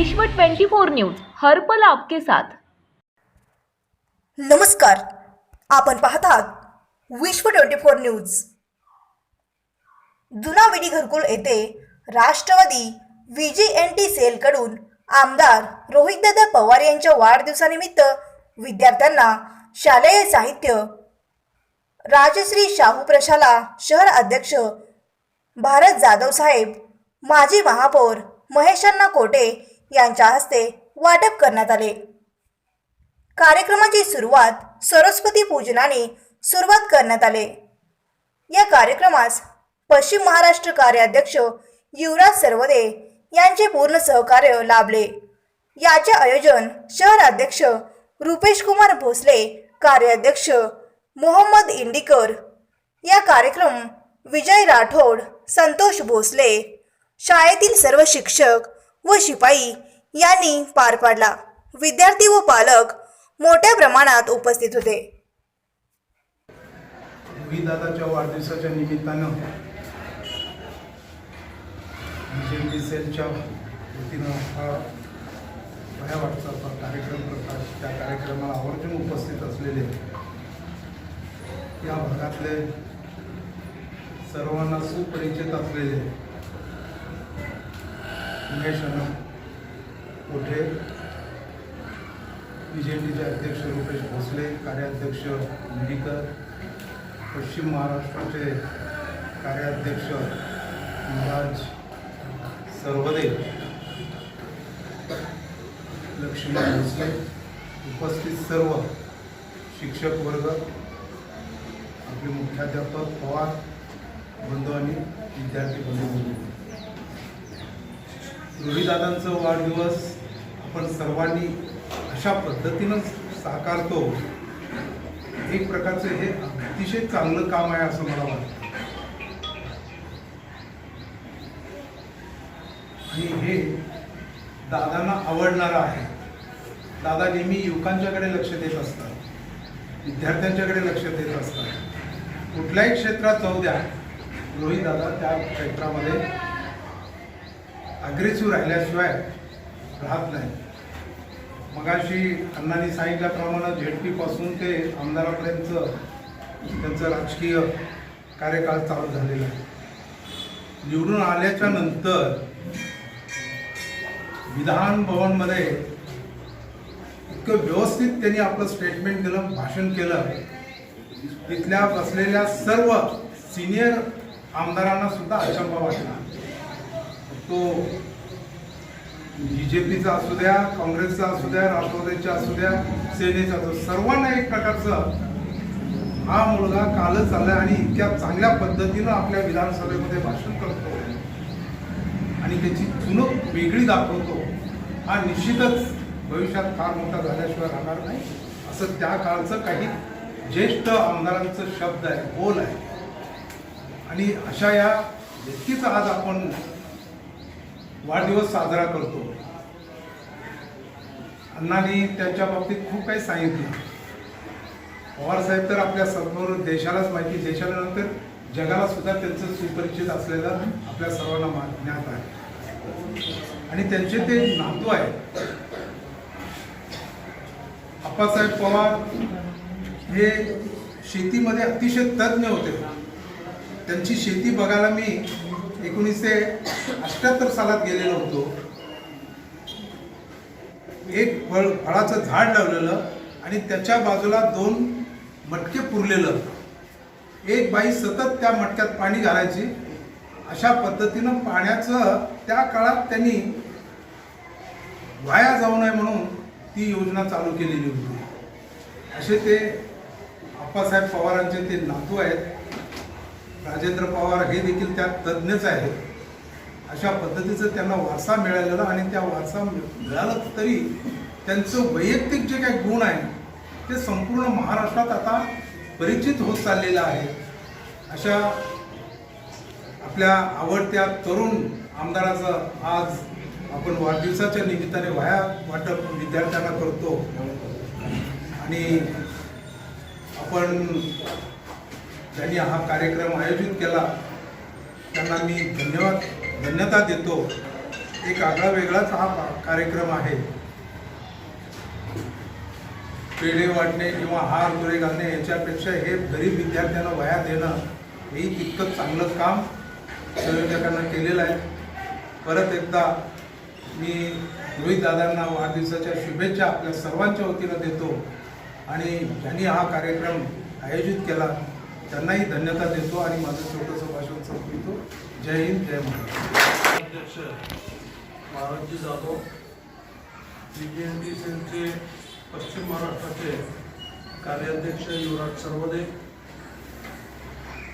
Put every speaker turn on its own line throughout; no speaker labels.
विश्व 24 न्यूज हरपल आपके साथ.
नमस्कार. आपण पाहतात विश्व ट्वेंटी फोर न्यूज. जुना विडी घरकुल येथे राष्ट्रवादी व्हीजीएनटी सेलकडून आमदार रोहितदादा पवार यांच्या वाढदिवसानिमित्त विद्यार्थ्यांना शालेय साहित्य राजश्री शाहू प्रशाला शहर अध्यक्ष भारत जाधव साहेब माजी महापौर महेशांना कोटे यांच्या हस्ते वाटप करण्यात आले. कार्यक्रमाची सुरुवात सरस्वती पूजनाने सुरुवात करण्यात आले. या कार्यक्रमास पश्चिम महाराष्ट्र कार्याध्यक्ष युवराज सरवदे यांचे पूर्ण सहकार्य लाभले. याचे आयोजन शहर अध्यक्ष रुपेश कुमार भोसले कार्याध्यक्ष मोहम्मद इंडिकर या कार्यक्रम विजय राठोड संतोष भोसले शाळेतील सर्व शिक्षक व शिपाई यांनी पार पाडला. विद्यार्थी व पालक मोठ्या प्रमाणात उपस्थित होते.
दादाच्या वाढदिवसाच्या निमित्तानं बी सेलच्या वतीनं हा वया वाटचाचा कार्यक्रम करतात त्या कार्यक्रमाला आवर्जून उपस्थित असलेले या भागातले सर्वांना सुपरिचित असलेले उमेश अनंत कोठे? बी जे पीचे अध्यक्ष रुपेश भोसले कार्याध्यक्ष निडीकर पश्चिम महाराष्ट्राचे कार्याध्यक्ष महाराज सर्वदे लक्ष्मी भोसले उपस्थित सर्व शिक्षक वर्ग आपले मुख्याध्यापक पवार बंधू आणि विद्यार्थी बंधू. रोहिदादांचं वाढदिवस आपण सर्वांनी अशा पद्धतीनं साकारतो. एक प्रकारचं हे अतिशय चांगलं काम आहे असं मला वाटतं. आणि हे दादांना आवडणारं आहे. दादा नेहमी युवकांच्याकडे लक्ष देत असतात. विद्यार्थ्यांच्याकडे लक्ष देत असतात. कुठल्याही क्षेत्रात जाऊ द्या रोहित दादा त्या क्षेत्रामध्ये अग्रेसिव्ह राहिल्याशिवाय राहत नाही. मगाशी अण्णांनी सांगितल्याप्रमाणे झेडपीपासून ते आमदारापर्यंत त्यांचं राजकीय कार्यकाळ चालू झालेला आहे. निवडून आल्याच्यानंतर विधान भवनमध्ये इतकं व्यवस्थित त्यांनी आपलं स्टेटमेंट दिलं भाषण केलं तिथल्या बसलेल्या सर्व सिनियर आमदारांना सुद्धा अचंबा वाटला तो बी जे पीचा असू द्या काँग्रेसचा असू द्या राष्ट्रवादीचा असू द्या सेनेचा असू द्या, सर्वांना एक प्रकारचं हा मुलगा कालच आलाय आणि इतक्या चांगल्या पद्धतीनं आपल्या विधानसभेमध्ये भाषण करतो आणि त्याची चुनक वेगळी दाखवतो. हा निश्चितच भविष्यात फार मोठा झाल्याशिवाय राहणार नाही. असं त्या काळचं काही ज्येष्ठ आमदारांचं शब्द आहे बोल आहे. आणि अशा या व्यक्तीचा आज आपण वाढदिवस साजरा करतो. अण्णांनी त्यांच्या बाबतीत खूप काही सांगितलं. पवार साहेब तर आपल्या सर्व देशालाच माहिती देशाला नंतर जगाला सुद्धा त्यांचं सुपरिचित असलेलं आपल्या सर्वांना ज्ञात आहे. आणि त्यांचे ते नातू आहे आप्पासाहेब पवार हे शेतीमध्ये अतिशय तज्ज्ञ होते. त्यांची शेती बघायला मी एकोणीसशे अठ्याहत्तर सालात गेलेलो होतो. एक फळ फळाचं झाड लावलेलं आणि त्याच्या बाजूला दोन मटके पुरलेलं. एक बाई सतत त्या मटक्यात पाणी घालायची. अशा पद्धतीनं पाण्याचं त्या काळात त्यांनी वाया जाऊ नये म्हणून ती योजना चालू केलेली होती. असे ते आप्पासाहेब पवारांचे ते नातू आहेत. राजेंद्र पवार हे देखील त्यात तज्ज्ञच आहेत. अशा पद्धतीचं त्यांना वारसा मिळालेला आणि त्या वारसा मिळाला तरी त्यांचं वैयक्तिक जे काही गुण आहे ते संपूर्ण महाराष्ट्रात आता परिचित होत चाललेलं आहे. अशा आपल्या आवडत्या तरुण आमदाराचं आज आपण वाढदिवसाच्या निमित्ताने वाया वाटप विद्यार्थ्यांना करतो. आणि आपण ज्यांनी हा कार्यक्रम आयोजित केला. त्यांना मी धन्यवाद धन्यता देतो. एक आगळा वेगळाच हा कार्यक्रम आहे. पेढे वाटणे किंवा हार तुरे घालणे याच्यापेक्षा हे गरीब विद्यार्थ्यांना वया देणं हे तितकं चांगलं काम संयोजकांना केलेलं आहे. परत एकदा मी रोहित दादांना वाढदिवसाच्या शुभेच्छा आपल्या सर्वांच्या वतीनं देतो. आणि ज्यांनी हा कार्यक्रम आयोजित केला त्यांनाही धन्यता देतो आणि माझं छोटंसं भाषण संपवितो. जय हिंद जय महाराष्ट्र.
अध्यक्ष महाराजजी Jadhav B J N T सीचे पश्चिम महाराष्ट्राचे कार्याध्यक्ष युवराज सर्वदे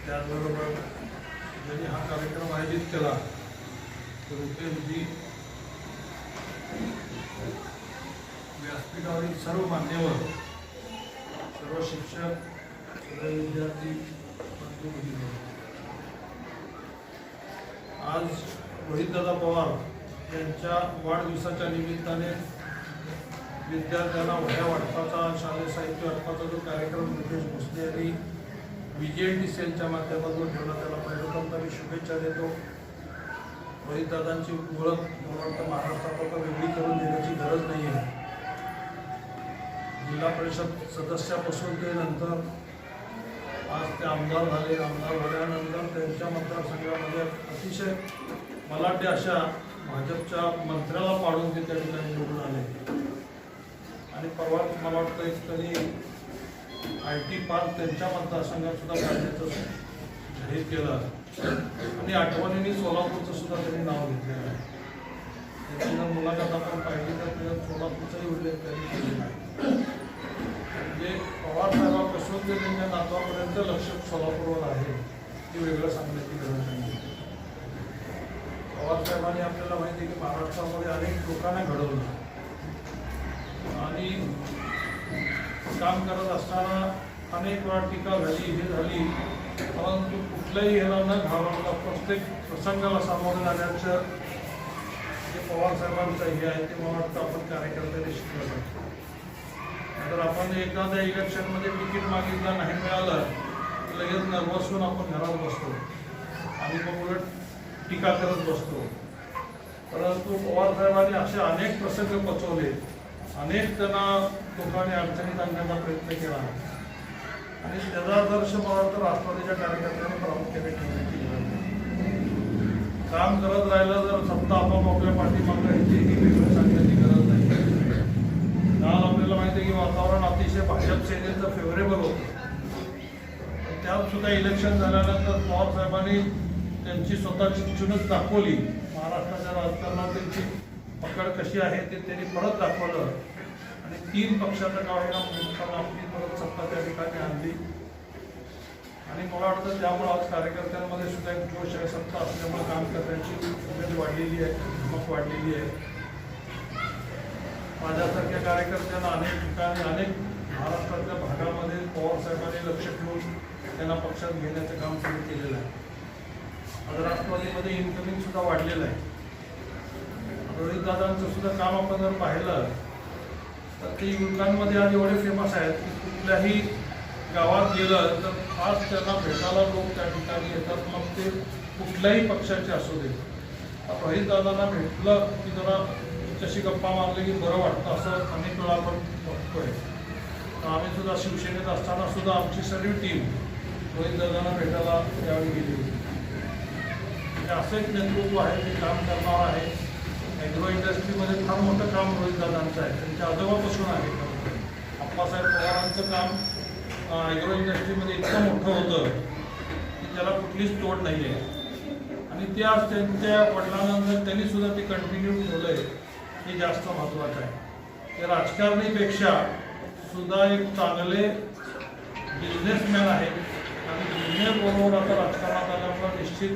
त्याचबरोबर ज्यांनी हा कार्यक्रम आयोजित केला रुपेशजी व्यासपीठावरील सर्व मान्यवर सर्व शिक्षक आज रोहितदादा पवार यांच्या वाढदिवसाच्या निमित्ताने विद्यार्थ्यांना वह्या वाटपाचा शालेय साहित्य वाटपाचा जो कार्यक्रम मुकेश भोसले यांनी बी जे एन सेलच्या माध्यमातून ठेवला त्याला पहिल्यांदा मी शुभेच्छा देतो. रोहितदादांची ओळख मला वाटतं महाराष्ट्रात वेगळी करून देण्याची गरज नाही आहे जिल्हा परिषद सदस्यापासून ते नंतर आज ते आमदार झाले आमदार झाल्यानंतर त्यांच्या मतदारसंघामध्ये अतिशय मलाटे अशा भाजपच्या मंत्र्याला पाडून ते त्या ठिकाणी निवडून आले. आणि परवा मला वाटतं एक तरी आय टी पार्क त्यांच्या मतदारसंघात सुद्धा काढण्याचं जाहीर केलं आणि आठवणीने सोलापूरचं सुद्धा त्यांनी नाव घेतलेलं आहे. त्याची जर मुलाखत आपण पाहिली तर त्याच्यात सोलापूरचाही उल्लेख त्यांनी केलेला आहे. म्हणजे पवारसाहेबापासून ते त्यांच्या नातवापर्यंत लक्ष सोलापूरवर आहे हे वेगळं सांगण्याची गरज नाही. पवारसाहेबांनी आपल्याला माहिती आहे की महाराष्ट्रामध्ये अनेक लोकांना घडवलं. आणि काम करत असताना अनेक वेळा टीका झाली हे झाली परंतु कुठल्याही ह्याला न घाबरता प्रत्येक प्रसंगाला सामोरं जाण्याचं जे पवार साहेबांचं हे आहे ते मला वाटतं आपण कार्यकर्त्यांनी शिकलं पाहिजे तर आपण एखाद्या इलेक्शनमध्ये तिकीट मागितलं नाही मिळालं तर लगेच नर्वस होऊन आपण घरात बसतो. आणि मग उलट टीका करत बसतो. परंतु पवार साहेबांनी असे अनेक प्रसंग पचवले. अनेक त्यांना लोकांनी अडचणीत आणण्याचा प्रयत्न केला. आणि त्याचा आदर्श मला तर राष्ट्रवादीच्या कार्यकर्त्यांनी प्रामुख्याने ठेवण्याची काम करत राहिलं तर सत्ता आपापल्या पाठीमागं ह्याची ही वेगळं सांगण्याची काल आपल्याला माहिती आहे की वातावरण अतिशय भाजप सेनेचं फेवरेबल होतं. त्यात सुद्धा इलेक्शन झाल्यानंतर पवार साहेबांनी त्यांची स्वतःची चुनच दाखवली. महाराष्ट्राच्या राजकारणात त्यांची पकड कशी आहे ते त्यांनी परत दाखवलं. आणि तीन पक्षाचं गाव आहे ना आपली परत सत्ता त्या ठिकाणी आणली. आणि मला वाटतं त्यामुळे आज कार्यकर्त्यांमध्ये सुद्धा एक जोश आहे. सत्ता असल्यामुळे काम करण्याची उमेद वाढलेली आहे मग वाढलेली आहे. माझ्यासारख्या कार्यकर्त्यांना अनेक ठिकाणी अनेक महाराष्ट्रातल्या भागामध्ये पवार साहेबांनी लक्ष ठेवून त्यांना पक्षात घेण्याचं काम सुरू केलेलं आहे. आज राष्ट्रवादीमध्ये इन्कमिंग सुद्धा वाढलेलं आहे. रोहितदादांचं सुद्धा काम आपण जर पाहिलं तर ते युवकांमध्ये आज एवढे फेमस आहेत की कुठल्याही गावात गेलं तर आज त्यांना भेटायला लोक त्या ठिकाणी येतात. मग ते कुठल्याही पक्षाचे असू दे. रोहितदादांना भेटलं की जरा तशी गप्पा मारले की बरं वाटतं असं अनेक वेळा आपण बघतोय. तर आम्ही सुद्धा शिवसेनेत असताना सुद्धा आमची सगळी टीम रोहितदादांना भेटायला त्यावेळी गेली होती. म्हणजे असं एक नेतृत्व आहे ते काम करणार आहे. ॲग्रो इंडस्ट्रीमध्ये फार मोठं काम रोहितदादांचं आहे. त्यांच्या आजोबापासून आहे. अप्पासाहेब पवारांचं काम ॲग्रो इंडस्ट्रीमध्ये इतकं मोठं होतं की त्याला कुठलीच तोड नाही आहे आणि ते आज त्यांच्या वडिलांनंतर त्यांनी सुद्धा ते कंटिन्यू ठेवलं आहे हे जास्त महत्त्वाचं आहे. ते राजकारणीपेक्षा सुद्धा एक चांगले बिझनेसमॅन आहेत. आणि बिझनेस बरोबर आता राजकारणात आल्यामुळं निश्चित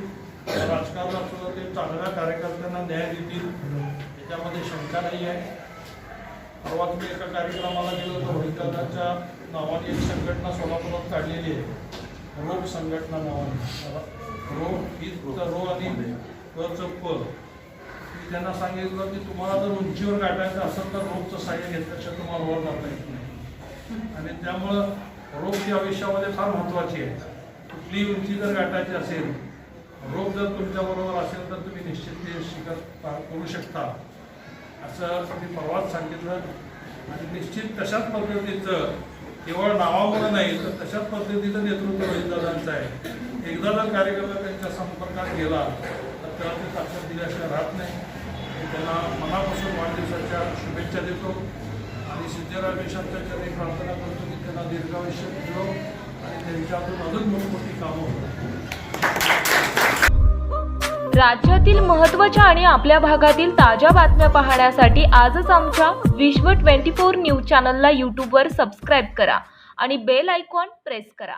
राजकारणात सुद्धा ते चांगल्या कार्यकर्त्यांना न्याय देतील. याच्यामध्ये शंका नाही आहे. परवा तुम्ही एका कार्यक्रमाला गेलो तर रोहितदादांच्या नावाने एक संघटना सोलापुरात काढलेली आहे. रोग संघटना नावाने. रोग ही रो आणि करचं प मी त्यांना सांगितलं की तुम्हाला जर उंचीवर गाठायचं असेल तर रोगचं सहाय्य घेतल्याशिवाय तुम्हाला वर जाता येत नाही. आणि त्यामुळं रोग ही आयुष्यामध्ये फार महत्त्वाची आहे. कुठलीही उंची जर गाठायची असेल रोग जर तुमच्याबरोबर असेल तर तुम्ही निश्चित ते शिकत करू शकता. असं मी परवाच सांगितलं. आणि निश्चित तशाच पद्धतीचं केवळ नावामुळे नाही तर तशाच पद्धतीचं नेतृत्व रोहितदादांचं आहे. एकदा जर कार्यकर्ता त्यांच्या संपर्कात गेला तर त्याला दिल्याशिवाय राहत नाही. मी त्यांना मनापासून वाढदिवसाच्या शुभेच्छा देतो. आणि सिद्धरामेशांच्या मी प्रार्थना करतो की त्यांना दीर्घायुष्य मिळो आणि त्यांच्यातून अजून मोठमोठी कामं होतात
राज्यातील महत्त्वाच्या आणि आपल्या भागातील ताज्या बातम्या पाहण्यासाठी आजच आमच्या विश्व ट्वेंटी फोर न्यूज चॅनलला यूट्यूबवर सबस्क्राईब करा आणि बेल आयकॉन प्रेस करा.